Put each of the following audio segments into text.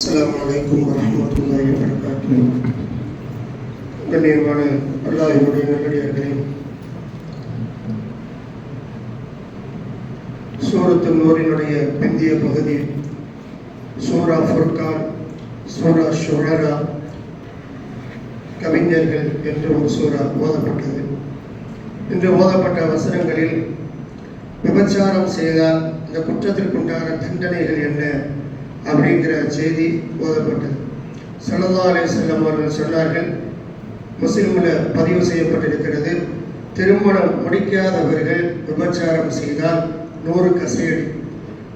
அஸ்லாம் வலைக்கம் வரமத்துல்லாஹி கண்ணியமான அல்லாஹினுடைய நல்லடியார்களே சூரத்து நூறினுடைய பிந்திய பகுதி சூரா ஃபுர்கான் சூரா ஷுரரா கவிஞர்கள் என்று ஒரு சூரா ஓதப்பட்டது. இன்று ஓதப்பட்ட வசனங்களில் விபச்சாரம் செய்தால் இந்த குற்றத்திற்குண்டான தண்டனைகள் என்ன? அப்படிங்கிற செய்தி போதப்பட்டது. சல்லா அலே செல்லம் அவர்கள் சொன்னார்கள் முஸ்லிமில் பதிவு செய்யப்பட்டிருக்கிறது திருமணம் முடிக்காதவர்கள் விபச்சாரம் செய்தால் நூறு கசையடி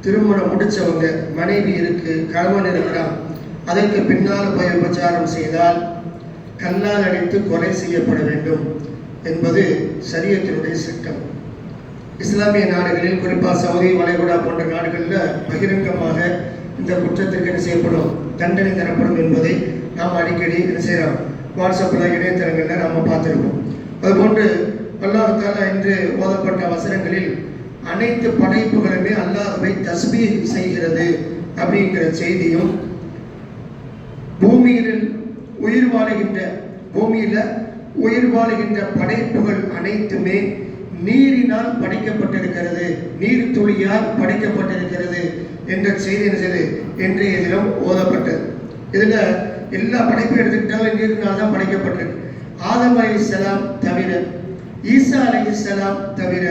திருமணம் முடித்தவங்க மனைவி இருக்கு கணவன் இருக்கிறான் அதற்கு பின்னால் போய் விபச்சாரம் செய்தால் கல்லால் அடித்து கொலை செய்யப்பட வேண்டும் என்பது சரியத்தினுடைய சட்டம். இஸ்லாமிய நாடுகளில் குறிப்பாக சவுதி வளைகுடா போன்ற நாடுகளில் பகிரங்கமாக இந்த குற்றத்திற்கு என்ன செய்யப்படும்? தண்டனை தரப்படும் என்பதை நாம் அடிக்கடி என்ன செய்கிறோம் வாட்ஸ்அப்பில் இணையதளங்களில் நாம் பார்த்துருக்கோம் அதுபோன்று அல்லாஹால இன்று ஓதப்பட்ட வசனங்களில் அனைத்து படைப்புகளுமே அல்லாஹவை தஸ்பீ செய்கிறது அப்படிங்கிற செய்தியும் பூமியில் உயிர் வாழுகின்ற பூமியில் உயிர் வாழுகின்ற படைப்புகள் அனைத்துமே நீரினால் படைக்கப்பட்டிருக்கிறது. நீர் துளியால் படைக்கப்பட்டிருக்கிறது. என்ற செய்தி என்ன செய்து இன்றைய தினம் ஓதப்பட்டது. இதில் எல்லா படைப்பும் எடுத்துக்கிட்டாலும் நாள் தான் படைக்கப்பட்டிருக்கு. ஆதம் அலி இஸ்லாம் தவிர ஈசா அலி இஸ்லாம் தவிர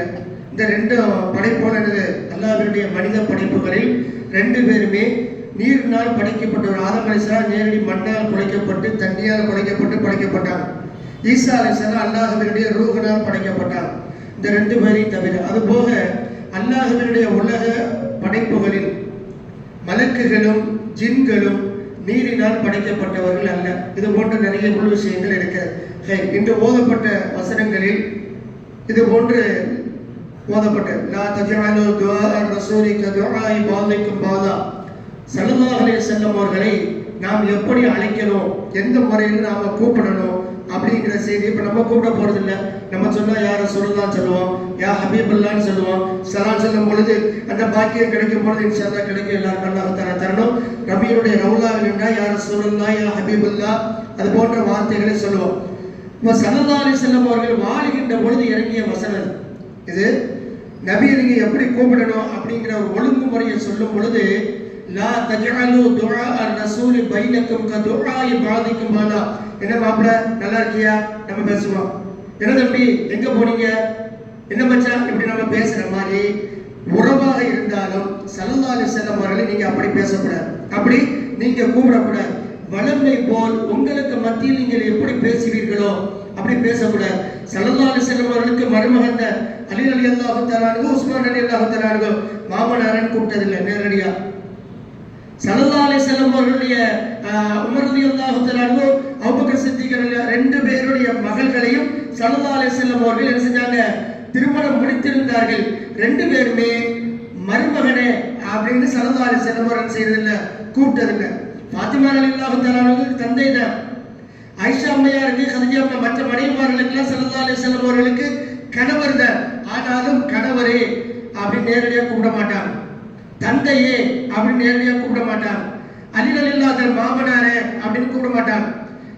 இந்த ரெண்டு படைப்போல் என்னது? அல்லாவினுடைய மனித படைப்புகளில் ரெண்டு பேருமே நீரினால் படைக்கப்பட்ட ஒரு ஆதம் அலி நேரடி மண்ணால் குலைக்கப்பட்டு தண்ணியால் குலைக்கப்பட்டு படைக்கப்பட்டாங்க. ஈசா அலி இஸ்லாம் அல்லாஹவினுடைய ரூகனால் படைக்கப்பட்டார் இந்த ரெண்டு பேரையும் தவிர. அதுபோக அல்லாஹவினுடைய உலக படைப்புகளில் மலக்குகளும் ஜின்களும் நீரினால் படைக்கப்பட்டவர்கள் அல்ல. இது போன்ற நிறைய உள் விஷயங்கள் இருக்கிறது இன்று ஓதப்பட்ட வசனங்களில் இது போன்று ஓதப்பட்ட லா தஜஅலு துஆ ரசூலி கதுஆஇ பாலிக்கும் பாலா ஸல்லல்லாஹு அலைஹி வஸல்லம் அவர்களை நாம் எப்படி அழைக்கணும்? எந்த முறையில் நாம கூப்பிடணும்? அப்படிங்கிற செய்தி இப்ப நம்ம கூப்பிட போறது இல்ல நம்ம சொன்னா யார? சொல்லலாம் சொல்லுவோம் யா ஹபீபுல்லான்னு சொல்லுவோம் சரா சொல்லும் பொழுது அந்த பாக்கியம் கிடைக்கும் பொழுது இன்ஷால்லா கிடைக்கும். எல்லாருக்கும் அல்லாஹ் தர தரணும். ரபியுடைய ரவுலாவில் என்றால் யார? சொல்லலாம் யா ஹபீபுல்லா. அது போன்ற வார்த்தைகளை சொல்லுவோம். இப்போ சல்லா அலி செல்லம் அவர்கள் வாழுகின்ற பொழுது இறங்கிய வசனம் இது நபியை நீங்க எப்படி கூப்பிடணும் அப்படிங்கிற ஒரு ஒழுங்குமுறையை சொல்லும் பொழுது லா தஜஅலு துஆ அர்-ரசூல் பைனக்கும் க துஆஇ பாதிக்கும் மாலா என்ன மாப்ள நல்லா இருக்கியா? நம்ம பேசுவோம். என்ன தம்பி எங்க போனீங்க? என்ன மச்சான் இப்படி நம்ம பேசுற மாதிரி உறவாக இருந்தாலும் சல்லல்லாஹு அலைஹி வஸல்லம் அவர்களை நீங்க அப்படி பேசக்கூடாது. அப்படி நீங்க கூப்பிடக்கூடாது. வளமை போல் உங்களுக்கு மத்தியில் நீங்கள் எப்படி பேசுவீர்களோ அப்படி பேசக்கூடாது. சல்லல்லாஹு அலைஹி அவர்களுக்கு மருமகந்த அலி அலி அல்லாஹு தரானுங்க உஸ்மான் அலி அல்லாஹு தஆலாஹு மாமனாரன் கூப்பிட்டதில்லை நேரடியாக சலதாலை செல்லும் அவர்களுடைய ஆஹ், உமர் ரலியல்லாஹு தஆலாஹு ரெண்டு பேருடைய மகள்களையும் சலதாலை செல்லும் அவர்கள் என்ன செஞ்சாங்க? திருமணம் முடித்திருந்தார்கள். ரெண்டு பேருமே மருமகனே அப்படின்னு சலதாலை செல்லும் அவர்கள் செய்ததில்ல கூப்பிட்டதில்லை. ஃபாத்திமா ரலியல்லாஹு தந்தை தான். ஆயிஷா அம்மையாருக்கு கதிஜா அம்மா மற்ற மனைவிமார்களுக்கெல்லாம் சல்லல்லாஹு அலைஹி அவர்களுக்கு கணவர் தான். ஆனாலும் கணவரே அப்படின்னு நேரடியாக கூப்பிட மாட்டாங்க. தந்தையே அப்படின்னு நேரடியாக கூப்பிட மாட்டான் அலில் இல்லாத மாமனாரே அப்படின்னு கூப்பிட மாட்டான்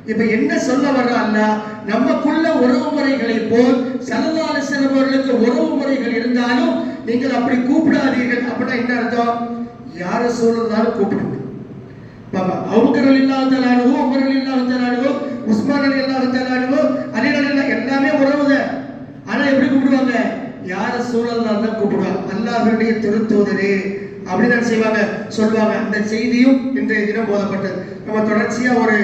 இப்ப என்ன சொல்ல வர்ற நமக்குள்ள உறவு முறைகளை போல் சலதால அலைஹி உறவு முறைகள் இருந்தாலும் நீங்கள் அப்படி கூப்பிடாதீர்கள் அப்படின்னா என்ன அர்த்தம்? யார சொல்றதாலும் கூப்பிடுங்க. பாபா அவுக்கர் அலில்லாஹு தஆலாஹு உமர் அலில்லாஹு தஆலாஹு உஸ்மான் அலி அல்லாஹு எல்லாமே உறவுதான். ஆனா எப்படி கூப்பிடுவாங்க? யார சூழல்லாம் இருந்தா கூப்பிடுவாங்க அல்லாஹருடைய திருத்தூதரே அப்படின்னு செய்வாங்க? சொல்லுவாங்க. அந்த செய்தியும் இன்றைய தினம் போதப்பட்டது. நம்ம தொடர்ச்சியா ஒரு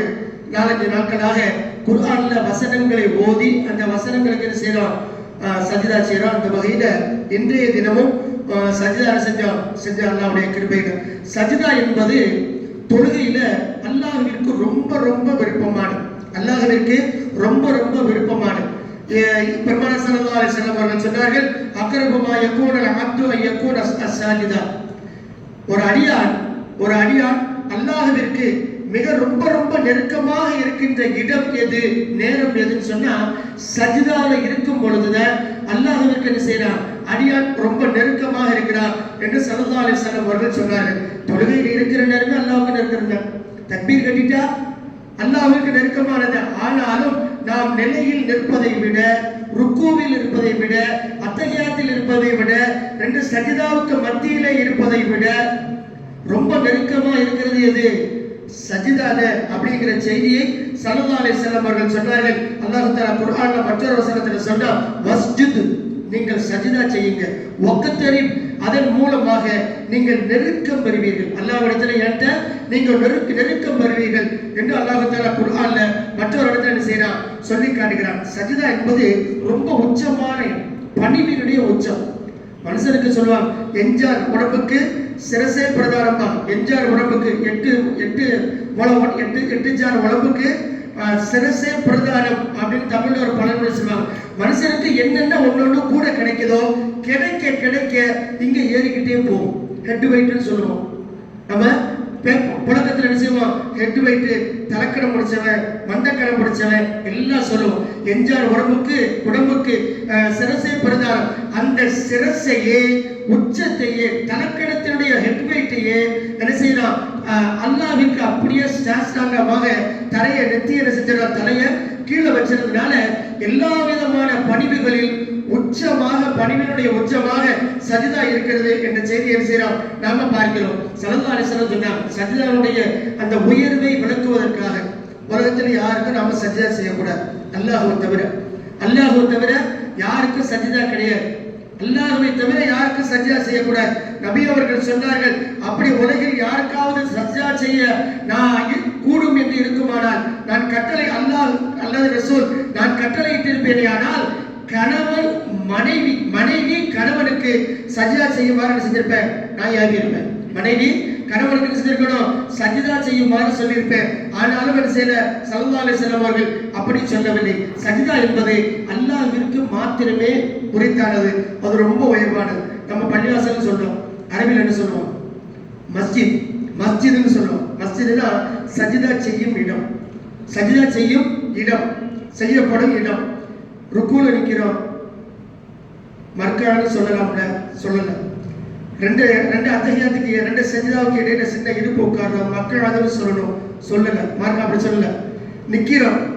நாலஞ்சு நாட்களாக குர்ஆன்ல வசனங்களை ஓதி அந்த வசனங்களுக்கு என்ன செய்யறோம் ஆஹ் சஜிதா செய்யறோம் அந்த வகையில இன்றைய தினமும் ஆஹ் சஜிதா செஞ்சோம் செஞ்ச? அல்லாவுடைய கிருபைகள். சஜிதா என்பது தொழுகையில அல்லாஹிற்கு ரொம்ப ரொம்ப விருப்பமானது. அல்லாஹிற்கு ரொம்ப ரொம்ப விருப்பமானது. ஏ- பெருமானார் ஸல்லல்லாஹு அவர்கள் சொன்னார்கள் அக்ரபுமா யகூன அப்து ஐ யகூன ஒரு அடியான் ஒரு அடியான் அல்லாஹ்விற்கு மிக ரொம்ப ரொம்ப நெருக்கமாக இருக்கின்ற இடம் எது நேரம் எதுன்னு சொன்னா சஜிதால இருக்கும் பொழுதுதான் அல்லாஹ்விற்கு என்ன செய்யறான் அடியான் ரொம்ப நெருக்கமாக இருக்கிறார் என்று சல்லா அலிஸ்லாம் அவர்கள் சொன்னார்கள். தொழுகையில் இருக்கிற நேரமே அல்லாவுக்கு நெருக்கிறங்க தக்பீர் கட்டிட்டா? அல்லாஹுக்கு நெருக்கமானது. ஆனாலும் நாம் நிலையில் நிற்பதை விட ருக்கூவில் இருப்பதை விட அத்தகையாத்தில் இருப்பதை விட ரெண்டு சஜிதாவுக்கு மத்தியில இருப்பதை விட ரொம்ப நெருக்கமா இருக்கிறது எது? சஜிதாத அப்படிங்கிற செய்தியை சல்லல்லாஹு அலைஹி அவர்கள் சொன்னார்கள். அல்லாஹ் தஆலா குர்ஆன்ல மற்றொரு வசனத்துல சொன்னா வஸ்ஜித் நீங்கள் சஜிதா செய்யுங்க. ஒக்கத்தரின் அதன் மூலமாக நீங்கள் நெருக்கம் பெறுவீர்கள். அல்லாஹ்விடத்துல என்கிட்ட நீங்கள் நெருக்க நெருக்கம் பெறுவீர்கள் என்று அல்லாஹு தஆலா குர்ஆன்ல மற்றொரு இடத்துல தான் சொல்லி காட்டுகிறான். சஜிதா என்பது ரொம்ப உச்சமான பணிவினுடைய உச்சம். மனுஷனுக்கு சொல்லுவாங்க எஞ்சார் உடம்புக்கு சிரசே தான். எஞ்சார் உடம்புக்கு எட்டு எட்டு முளம் எட்டு எட்டு ஜார் உடம்புக்கு சிரசே பிரதானம் அப்படின்னு தமிழ்ல ஒரு பழமொழி சொல்லுவாங்க. மனுஷனுக்கு என்னென்ன ஒன்னொன்னு கூட கிடைக்குதோ கிடைக்க கிடைக்க இங்க ஏறிக்கிட்டே போகும். ஹெட் வெயிட்னு சொல்லுவோம். நம்ம புழக்கத்தில் என்ன செய்வோம்? ஹெட் வெயிட் தலைக்கணம் முடிச்சவன் மண்டக்கணம் முடிச்சவன் எல்லாம் சொல்லுவோம். எஞ்சார் உடம்புக்கு உடம்புக்கு சிரசை பிரதானம். அந்த சிரசையே உச்சத்தையே தலைக்கணத்தினுடைய ஹெட் வெயிட்டையே என்ன செய்யலாம் அல்லாவிற்கு அப்படியே சாஸ்தாங்கமாக தலையை நெத்தியை என்ன செஞ்சிடலாம் தலையை கீழே வச்சிருந்ததுனால எல்லா விதமான பணிவுகளில் உச்சமாக பணிவினுடைய உச்சமாக சஜிதா இருக்கிறது என்ற செய்தி என்ன செய்யறோம் நாம பார்க்கிறோம். சலதா அலிசலம் சொன்னாங்க சஜிதாவுடைய அந்த உயர்வை விளக்குவதற்காக உலகத்தில் யாருக்கும் நாம சஜிதா செய்யக்கூடாது. அல்லாஹுவை தவிர. அல்லாஹுவை தவிர யாருக்கும் சஜிதா கிடையாது. அல்லாஹுவை தவிர யாருக்கும் சஜ்ஜா செய்யக்கூடாது. நபி அவர்கள் சொன்னார்கள் அப்படி உலகில் யாருக்காவது சஜ்ஜா செய்ய நான் கூடும் என்று இருக்குமானால் நான் கட்டளை அல்லாஹ் அல்லது ரசூல் நான் கட்டளையிட்டிருப்பேனே ஆனால் கணவன் மனைவி மனைவி கணவனுக்கு சஜிதா செய்யுமாறு செஞ்சிருப்பேன். நான் யாரி இருப்பேன் மனைவி கணவனுக்கு என்ன செஞ்சிருக்கணும்? சஜிதா செய்யுமாறு சொல்லியிருப்பேன். ஆனாலும் என்ன செய்யல? சல்லா செல்லவர்கள் அப்படி சொல்லவில்லை. சஜிதா என்பது அல்லாஹிற்கு மாத்திரமே உரித்தானது. அது ரொம்ப உயர்வானது. நம்ம பள்ளிவாசல் சொல்றோம். அரபில் என்ன சொல்லுவோம்? மஸ்ஜித். மஸ்ஜிதுன்னு சொல்லுவோம். மஸ்ஜிதுனா சஜிதா செய்யும் இடம். சஜிதா செய்யும் இடம். செய்யப்படும் இடம். ருக்குல நிற்கிறோம் மர்க்கான்னு சொல்லலாம்ல சொல்லல. ரெண்டு ரெண்டு அத்தகையாத்துக்கு ரெண்டு சஜிதாவுக்கு இடையில சின்ன இடுப்பு உட்கார்றோம். மக்கள் அதுன்னு சொல்லணும். சொல்லல. மார்க் அப்படி சொல்லல. நிற்கிறோம்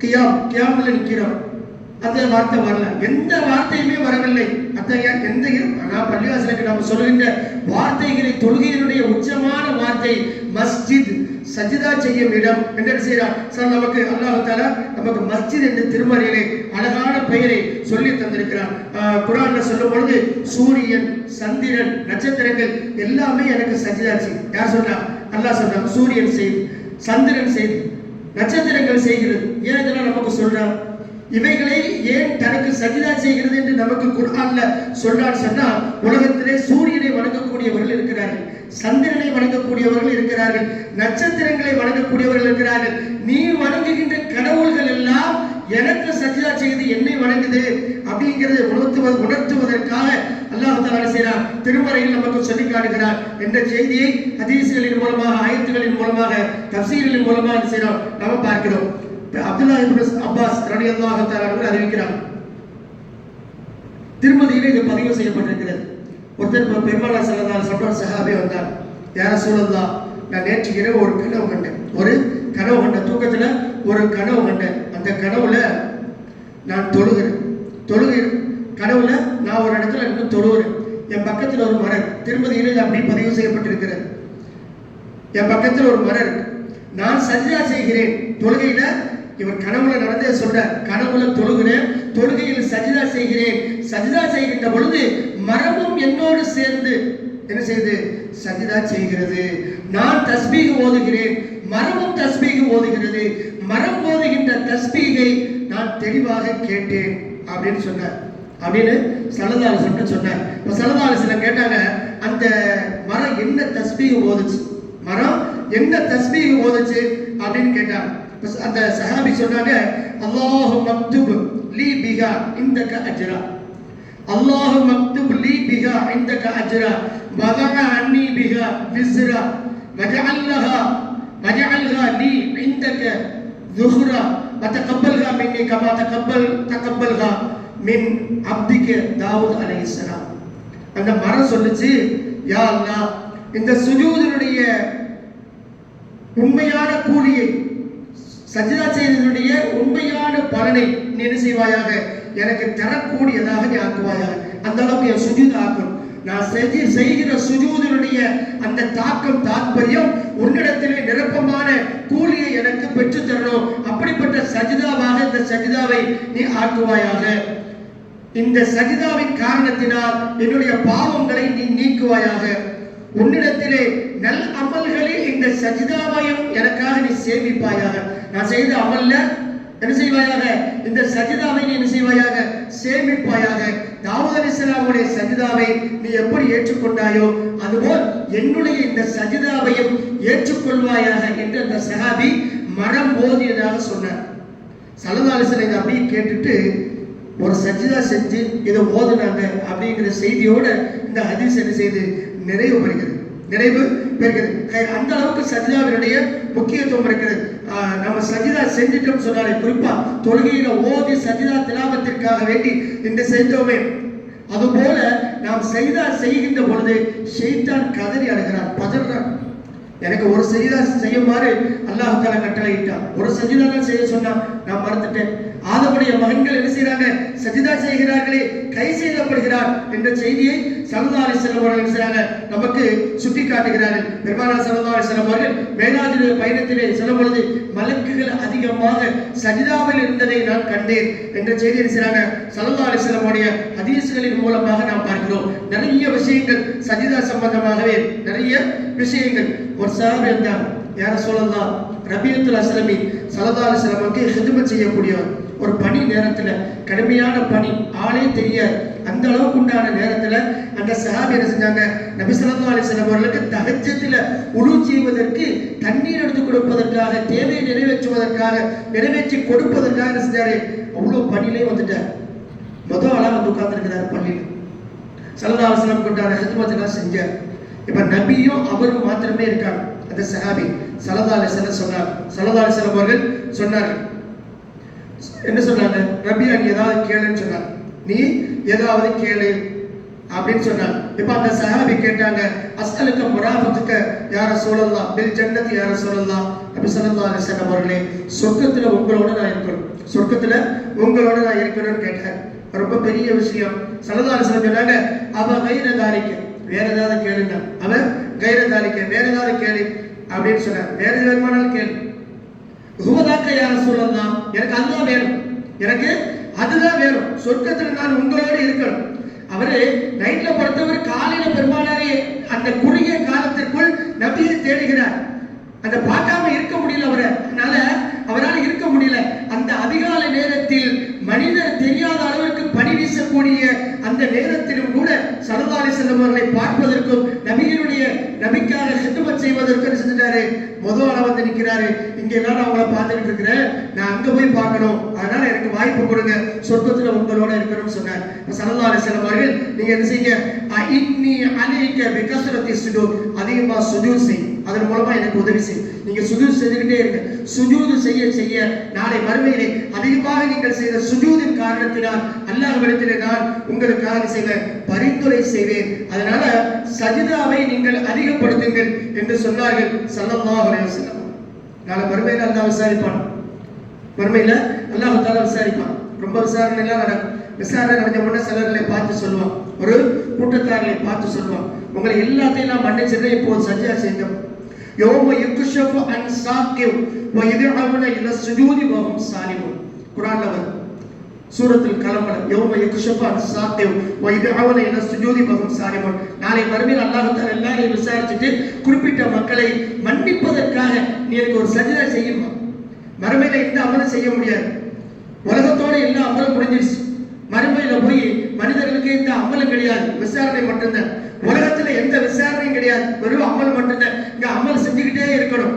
கியாம் கியாம்ல நிற்கிறோம் அந்த வார்த்தை வரல. எந்த வார்த்தையுமே வரவில்லை. அத்தகைய எந்த நான் பள்ளிவாசலுக்கு நாம் சொல்கின்ற வார்த்தைகளை தொழுகையினுடைய உச்சமான வார்த்தை மஸ்ஜித். சஜிதா செய்யும் இடம் என்று என்ன செய்கிறார் சார் நமக்கு அல்லாஹ் நமக்கு மஸ்ஜித் என்ற திருமறையிலே அழகான பெயரை சொல்லி தந்திருக்கிறார். குரான் சொல்லும் பொழுது சூரியன் சந்திரன் நட்சத்திரங்கள் எல்லாமே எனக்கு சஜிதா செய்யும். யார் சொன்னா? அல்லாஹ் சொன்னான் சூரியன் செய்து சந்திரன் செய்து நட்சத்திரங்கள் செய்கிறது. ஏன் இதெல்லாம் நமக்கு சொல்றான் இவைகளை ஏன் தனக்கு சஜிதா செய்கிறது என்று நமக்கு குரான்ல சொல்றான்னு சொன்னா உலகத்திலே சூரியனை வணங்கக்கூடியவர்கள் இருக்கிறார்கள் சந்திரனை வணங்கக்கூடியவர்கள் இருக்கிறார்கள் நட்சத்திரங்களை வணங்கக்கூடியவர்கள் இருக்கிறார்கள். நீ வணங்குகின்ற கடவுள்கள் எல்லாம் எனக்கு சஜிதா செய்து என்னை வணங்குது அப்படிங்கிறதை உணர்த்துவது உணர்த்துவதற்காக அல்லாஹ் தாலா செய்கிறார் திருமறையில் நமக்கு சொல்லி காட்டுகிறார் என்ற செய்தியை ஹதீஸ்களின் மூலமாக ஆயத்துகளின் மூலமாக தப்சீர்களின் மூலமாக செய்கிறோம் நம்ம பார்க்கிறோம். அப்துல்லா இப்னு அப்பாஸ் ரலியல்லாஹு தஆலா அவர்கள் அறிவிக்கிறார் திருமதியிலே இது பதிவு செய்யப்பட்டிருக்கிறது. ஒருத்தர் பெருமாளா பெருமானார் சொல்றார் சஹாபே வந்தார். யார சூழல்லா நான் நேற்று இரவு ஒரு கனவு கண்டேன். ஒரு கனவு கண்டேன் தூக்கத்துல ஒரு கனவு கண்டேன். அந்த கனவுல நான் தொழுகிறேன். தொழுகிறேன். கனவுல நான் ஒரு இடத்துல இன்னும் தொழுகிறேன். என் பக்கத்தில் ஒரு மரம் திருமதியிலே அப்படி பதிவு செய்யப்பட்டிருக்கிறது. என் பக்கத்தில் ஒரு மரம் நான் சஜ்ஜா செய்கிறேன். தொழுகையில இவர் கனவுல நடந்தே சொல்ற கனவுல தொழுகிறேன் தொழுகையில் சஜிதா செய்கிறேன். சஜிதா செய்கின்ற பொழுது மரமும் என்னோடு சேர்ந்து என்ன செய்து? சஜிதா செய்கிறது. நான் தஸ்பீக ஓதுகிறேன். மரமும் தஸ்பீக ஓதுகிறது. மரம் ஓதுகின்ற தஸ்பீகை நான் தெளிவாக கேட்டேன் அப்படின்னு சொன்னார். அப்படின்னு சலதால சொல்லிட்டு சொன்னார். இப்ப சலதால சில கேட்டாங்க அந்த மரம் என்ன தஸ்பீக ஓதுச்சு? மரம் என்ன தஸ்பீக ஓதுச்சு? அப்படின்னு கேட்டாங்க. அந்த சஹாபி சொன்னாங்க அல்லாஹு மக்துப் லீ பிகா இந்தக அஜ்ரா அல்லாஹு மக்துப் லீ பிகா இந்தக அஜ்ரா வதக அன்னி பிகா விஸ்ரா வஜஅல்லஹா வஜஅல்ஹா லீ இந்தக ذخرا وتقبلها مني كما تقبل تقبلها மின் அப்திக்க தாவூத் அலைஹிஸ்ஸலாம் அந்த மரம் சொல்லுச்சு யா அல்லாஹ் இந்த சுஜூதினுடைய உண்மையான கூலியை சஜிதா செய்ததனுடைய உண்மையான பலனை நீ என்ன செய்வாயாக? எனக்கு தரக்கூடியதாக நீ ஆக்குவாயாக. அந்த அளவுக்கு என் சுஜித ஆக்கும். நான் செஞ்சு செய்கிற சுஜூதினுடைய அந்த தாக்கம் தாத்பரியம் உன்னிடத்திலே நிரப்பமான கூலியை எனக்கு பெற்றுத் தரணும். அப்படிப்பட்ட சஜிதாவாக இந்த சஜிதாவை நீ ஆக்குவாயாக. இந்த சஜிதாவின் காரணத்தினால் என்னுடைய பாவங்களை நீ நீக்குவாயாக. உன்னிடத்திலே நல் அமல்களில் இந்த சஜிதாவையும் எனக்காக நீ சேமிப்பாயாக. நான் செய்த அமல்ல என்ன செய்வாயாக? இந்த சஜிதாவை நீ என்ன செய்வாயாக? சேமிப்பாயாக. தாவூத் அலிஸ்லாமுடைய சஜிதாவை நீ எப்படி ஏற்றுக்கொண்டாயோ அதுபோல் என்னுடைய இந்த சஜிதாவையும் ஏற்றுக்கொள்வாயாக என்று அந்த சஹாபி மரம் போதியதாக சொன்னார். சலதாலிசன் இதை அப்படியே கேட்டுட்டு ஒரு சஜிதா செஞ்சு இதை ஓதுனாங்க அப்படிங்கிற செய்தியோட இந்த ஹதீஸ் என்ன செய்து நிறைவு பெறுகிறது. நிறைவு பெறுகிறது. அந்த அளவுக்கு சஜிதாவினுடைய முக்கியத்துவம் இருக்கிறது. நம்ம சஜிதா செஞ்சிட்டோம் சொன்னாலே குறிப்பா தொழுகையில ஓதி சஜிதா திலாபத்திற்காக வேண்டி இன்று செஞ்சோமே அதுபோல நாம் செய்தா செய்கின்ற பொழுது ஷெய்தான் கதறி அழுகிறான் பதறான் எனக்கு ஒரு சஜிதா செய்யுமாறு அல்லாஹ் தாலா கட்டளையிட்டான். ஒரு சஜிதா தான் செய்ய சொன்னான் நான் மறந்துட்டேன். ஆதமுடைய மகன்கள் என்ன செய்யறாங்க சஜிதா செய்கிறார்களே கை செய்யப்படுகிறார் என்ற செய்தியை சல்லா அலிஸ்லாம் நமக்கு சுட்டி காட்டுகிறார்கள் பெருமானா சல்லா அலிஸ்லாம் அவர்கள் மேலாஜுடைய பயணத்திலே செல்லும் பொழுது மலக்குகள் அதிகமாக சஜிதாவில் இருந்ததை நான் கண்டேன் என்ற செய்தி செய்கிறாங்க செய்றாங்க செல்லமுடைய அலிஸ்லாமுடைய மூலமாக நாம் பார்க்கிறோம். நிறைய விஷயங்கள் சஜிதா சம்பந்தமாகவே நிறைய விஷயங்கள். ஒரு சார் இருந்தார். யார சொல்லலாம் ரபியத்துல் அஸ்லமி. சலதார சிலமக்கு ஹிதுமத் செய்யக்கூடிய ஒரு பனி நேரத்துல கடுமையான பனி ஆளே தெரியாது. அந்த அளவுக்கு உண்டான நேரத்துல அந்த சஹாபி என்ன செஞ்சாங்க? நபி ஸல்லல்லாஹு அலைஹி அவர்களுக்கு தஹஜ்ஜத்துல உழு செய்வதற்கு தண்ணீர் எடுத்து கொடுப்பதற்காக தேவையை நிறைவேற்றுவதற்காக நிறைவேற்றி கொடுப்பதற்காக என்ன செஞ்சாரு? அவ்வளவு பணியிலே வந்துட்டார். மொதல் ஆளா வந்து உட்கார்ந்துருக்கிறார் பள்ளியில். சல்லல்லாஹு அலைஹி வஸல்லம் கொண்டாட செஞ்சார். இப்ப நபியும் அவரும் மாத்திரமே இருக்காங்க. அந்த சஹாபி சலதா அலைஹி சொன்னார். சலதா அலைஹி அவர்கள் சொன்னார்கள். என்ன சொன்னாங்க? நபி அங்கே ஏதாவது கேளுன்னு சொன்னாங்க நீ ஏதாவது கேளு அப்படின்னு சொன்னாங்க. இப்ப அந்த சஹாபி கேட்டாங்க அஸ்கலுக்கு முராபத்துக்கு யார சொல்லலாம் பில் ஜன்னத்து யார சொல்லலாம் அப்படி சொல்லலாம் அலைஹி அவர்களே சொர்க்கத்துல உங்களோட நான் இருக்கணும். சொர்க்கத்துல உங்களோட நான் இருக்கணும்னு கேட்டேன் ரொம்ப பெரிய விஷயம். ஸல்லல்லாஹு சொன்னாங்க அவ கைர தாரிக்க வேற ஏதாவது கேளுங்க. அவ கைர தாரிக்க வேற ஏதாவது கேளு. அப்படின்னு சொன்னார். வேற எது வேணுமானாலும் கேளு. ஹுவதாக்க யார சொல்லலாம் எனக்கு அதுதான் வேணும். எனக்கு அதுதான் வேணும். சொர்க்கத்துல நான் உங்களோட இருக்கணும். அவரு நைட்ல பொறுத்தவர் காலையில பெருமானாரே அந்த குறுகிய காலத்திற்குள் நபியை தேடுகிறார். அந்த பார்க்காம இருக்க முடியல அவரை அதனால அவரால் இருக்க முடியல அந்த அதிகாலை நேரத்தில் மனிதர் தெரியாத அளவிற்கு பணி வீசக்கூடிய அந்த நேரத்திலும் கூட சரதாரி செல்லும் அவர்களை பார்ப்பதற்கும் நபியினுடைய நபிக்காக ஹிதுமத் செய்வதற்கும் முதல் ஆளா வந்து நிக்கிறாரு இங்க நான் உங்களை பார்த்துக்கிட்டு இருக்கிறேன். நான் அங்க போய் பார்க்கணும். அதனால எனக்கு வாய்ப்பு கொடுங்க. சொர்க்கத்துல உங்களோட இருக்கணும்னு சொன்னார். சரதாரி சில அவர்கள் நீங்க என்ன செய்யுங்க? அ இன்னி அலைக்க பிகஸ்ரத்தி சுஜூ அதிகமா சுஜூத் அதன் மூலமா எனக்கு உதவி செய்யும் நீங்க சுஜூத் செஞ்சுக்கிட்டே இருங்க. சுஜூது செய்ய செய்ய நாளை மறுமையிலே அதிகமாக நீங்கள் செய்த சுஜூதின் காரணத்தினால் அல்லாஹ்விடத்திலே நான் உங்களுக்காக செய்வேன்? பரிந்துரை செய்வேன். அதனால சஜிதாவை நீங்கள் அதிகப்படுத்துங்கள் என்று சொன்னார்கள். ஸல்லல்லாஹு அலைஹி வஸல்லம். நாளை மறுமையில அல்லாஹ் விசாரிப்பான். மறுமையில அல்லாஹ் தாலா விசாரிப்பான். ரொம்ப விசாரணை எல்லாம் நடக்கும். விசாரணை நடந்த உடனே சிலர்களை பார்த்து சொல்லுவான். ஒரு கூட்டத்தார்களை பார்த்து சொல்லுவான். உங்களை எல்லாத்தையும் நான் மன்னிச்சிருந்தேன் இப்போ சஜா செய்யும் யோம யுக்ஷஃபு அன் சாக்கிவ். வ யதுஅவுன இல சுஜூதி வ ஹும் சாலிமுன் குர்ஆன்ல வரும். சூரத்துல் கலமல யோம யுக்ஷஃபு அன் சாக்கிவ். வ யதுஅவுன இல சுஜூதி வ ஹும் சாலிமுன் நாளை மறுமையில் அல்லாஹ் தஆலா எல்லாரையும் விசாரிச்சுட்டு குறிப்பிட்ட மக்களை மன்னிப்பதற்காக நீ எனக்கு ஒரு சஜிதா செய்யுமா? மறுமையில எந்த அமலும் செய்ய முடியாது. உலகத்தோட எல்லா அமலும் முடிஞ்சிருச்சு. மறுமையில போய் மனிதர்களுக்கு எந்த அமலும் கிடையாது. விசாரணை மட்டும்தான். உலகத்துல எந்த விசாரணையும் கிடையாது. வெறும் அமல் மட்டும்தான். இங்க அமல் செஞ்சுக்கிட்டே இருக்கணும்.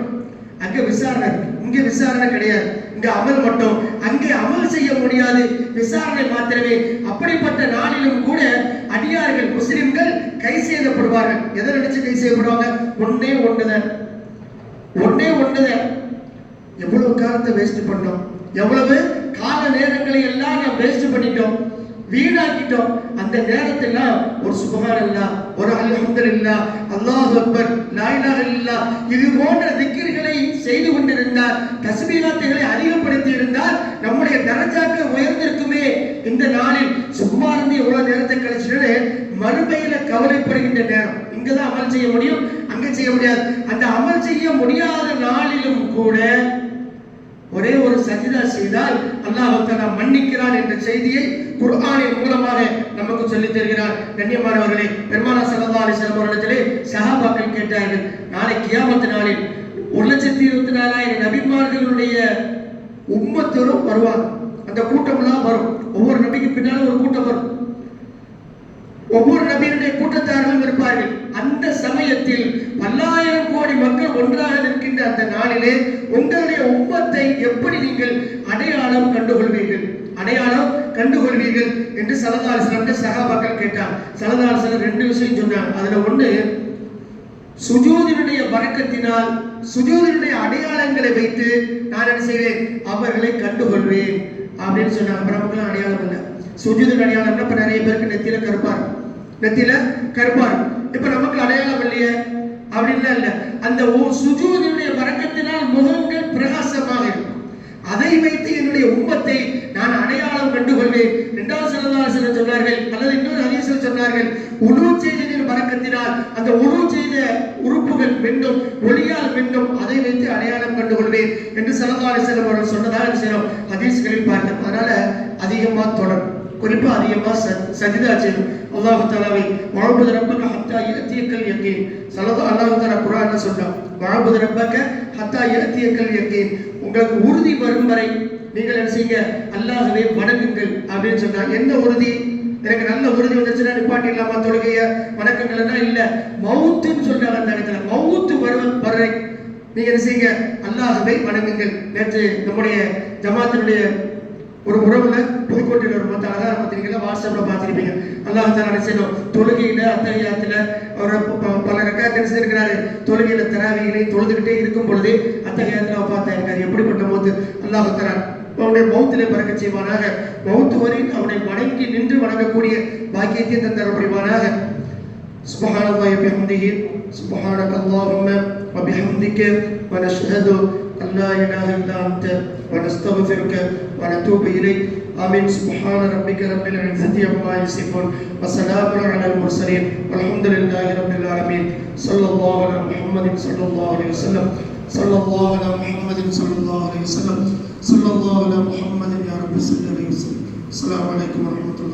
அங்க விசாரணை இருக்கு. இங்க விசாரணை கிடையாது. இங்க அமல் மட்டும். அங்கே அமல் செய்ய முடியாது. விசாரணை மாத்திரமே. அப்படிப்பட்ட நாளிலும் கூட அடியார்கள் முஸ்லிம்கள் கை செய்யப்படுவார்கள் எதை நினைச்சு கை செய்யப்படுவாங்க ஒன்னே ஒண்ணுதான். ஒன்னே ஒண்ணுதான். எவ்வளவு காலத்தை வேஸ்ட் பண்ணோம். எவ்வளவு கால நேரங்களை எல்லாம் நாம் வேஸ்ட் பண்ணிட்டோம். வீணாக்கிட்டோம். அந்த நேரத்தெல்லாம் ஒரு சுபஹானல்லா ஒரு அல்ஹம்துலில்லாஹ் அல்லாஹ் அக்பர் லா இல்லா இது போன்ற திக்கிர்களை செய்து கொண்டிருந்தார் தஸ்பீகாத்துகளை அதிகப்படுத்தி இருந்தால் நம்முடைய தரஜாக்கள் உயர்ந்திருக்குமே. இந்த நாளில் சும்மா இருந்து எவ்வளவு நேரத்தை கழிச்சுட்டு மறுமையில கவலைப்படுகின்ற நேரம். இங்கதான் அமல் செய்ய முடியும் அங்க செய்ய முடியாது. அந்த அமல் செய்ய முடியாத நாளிலும் கூட ஒரே ஒரு சஜிதா செய்தால் அல்லாஹ் தஆலா மன்னிக்கிறான் என்ற செய்தியை குர்ஆனின் மூலமாக நமக்கு சொல்லித் தருகிறார். கண்ணியமானவர்களே பெருமானா சல்லா அலைஹி வஸல்லம் அவர்களிடத்திலே சஹாபாக்கள் கேட்டார்கள் நாளை கியாமத்து நாளில் ஒரு லட்சத்தி இருபத்தி நாலாயிரம் நபிமார்களுடைய உம்மத்தரும் வருவாங்க. அந்த கூட்டம்லாம் வரும். ஒவ்வொரு நபிக்கு பின்னாலும் ஒரு கூட்டம் வரும். ஒவ்வொரு நபியினுடைய கூட்டத்தார்களும் அந்த சமயத்தில் பல்லாயிரம் கோடி மக்கள் ஒன்றாக நிற்கின்ற அந்த நாளிலே உங்களுடைய உம்மத்தை எப்படி நீங்கள் அடையாளம் கண்டுகொள்வீர்கள்? அடையாளம் கண்டுகொள்வீர்கள் என்று சலதாலிசனம் சகாபாக்கள் கேட்டார். சலதாலிசனம் ரெண்டு விஷயம் சொன்னார். அதுல ஒண்ணு சுஜூதினுடைய வரக்கத்தினால் சுஜூதினுடைய அடையாளங்களை வைத்து நான் என்ன செய்வேன்? அவர்களை கண்டுகொள்வேன் அப்படின்னு சொன்னாங்க. பிரபுக்கள் அடையாளம் இல்லை. சுஜூதின் அடையாளம்னா இப்ப நிறைய பேருக்கு நெத்தியில கருப்பார். நெத்தியில கருப்பார். இப்ப நமக்கு அடையாளம் இல்லையே? அப்படின்லாம் இல்ல. அந்த ஒ- சுஜூதினுடைய வரக்கத்தினால் முகங்கள் பிரகாசமாக இருக்கும். அதை வைத்து என்னுடைய உம்மத்தை நான் அடையாளம் கண்டுகொள்வேன். இரண்டாவது சலதாசன சொன்னார்கள் அல்லது இன்னொரு ஹதீஸில் சொன்னார்கள் உணவு செய்தியின் வரக்கத்தினால் அந்த உணவு செய்த உறுப்புகள் மின்னும் ஒளியால் மின்னும் அதை வைத்து அடையாளம் கண்டுகொள்வேன் என்று சலதாசனம் அவர்கள் சொன்னதாக என்ன செய்யணும் ஹதீஸ்களில் பார்த்தோம். அதனால அதிகமா தொடரும். குறிப்பா அதிகமா சஜிதா செய்யும். அல்லாஹு தாலாவை வாழ்வது ரப்பக ஹத்தா இலத்தியக்கல் யக்கீன். சலதா அல்லாஹு தாலா குரான் சொன்னான் வாழ்வது ரப்பக ஹத்தா இலத்தியக்கல் யக்கீன். உங்களுக்கு உறுதி வரும் வரை நீங்கள் என்ன செய்யுங்க? அல்லாஹவே வணங்குங்கள் அப்படின்னு சொன்னாங்க என்ன உறுதி? எனக்கு நல்ல உறுதி வந்துச்சுன்னா நிப்பாட்டிடலாமா தொழுகைய வணக்கங்கள்னா இல்ல. மவுத்துன்னு சொல்றாங்க அந்த இடத்துல. மவுத்து வரும் வரை நீங்க என்ன செய்யுங்க? அல்லாஹ்வை வணங்குங்கள். நேற்று நம்முடைய ஜமாத்தினுடைய ஒரு உறவுல புதுக்கோட்டையில் ஒரு மத்த அழகான பத்திரிகையில வாட்ஸ்அப்ல பார்த்திருப்பீங்க அல்லாஹ் தாலா என்ன செய்யணும் தொழுகையில அத்தகையாத்துல அவர் ப- ப- பல ரக்காயத்தை என்ன செய்திருக்கிறாரு தொழுகையில தராவிகளை தொழுதுகிட்டே இருக்கும் பொழுது அத்தகையாத்துல பார்த்தா இருக்காரு எப்படிப்பட்ட மௌத்து அல்லாஹ் தாலா அவனுடைய மௌத்திலே பறக்க செய்வானாக மௌத்து வரை அவனை வணங்கி நின்று வணங்கக்கூடிய பாக்கியத்தை தந்தர புரிவானாக سبحان الله وبحمده سبحانك اللهم وبحمدك ونشهد لا إله إلا أنت ونستغفرك ونتوب إليك. آمين. سبحان ربك رب العزة عما يصفون وسلام على المرسلين والحمد لله رب العالمين. صلى الله على محمد صلى الله عليه وسلم. صلى الله على محمد صلى الله عليه وسلم. صلى الله على محمد يا رب صل عليه وسلم. السلام عليكم ورحمة الله.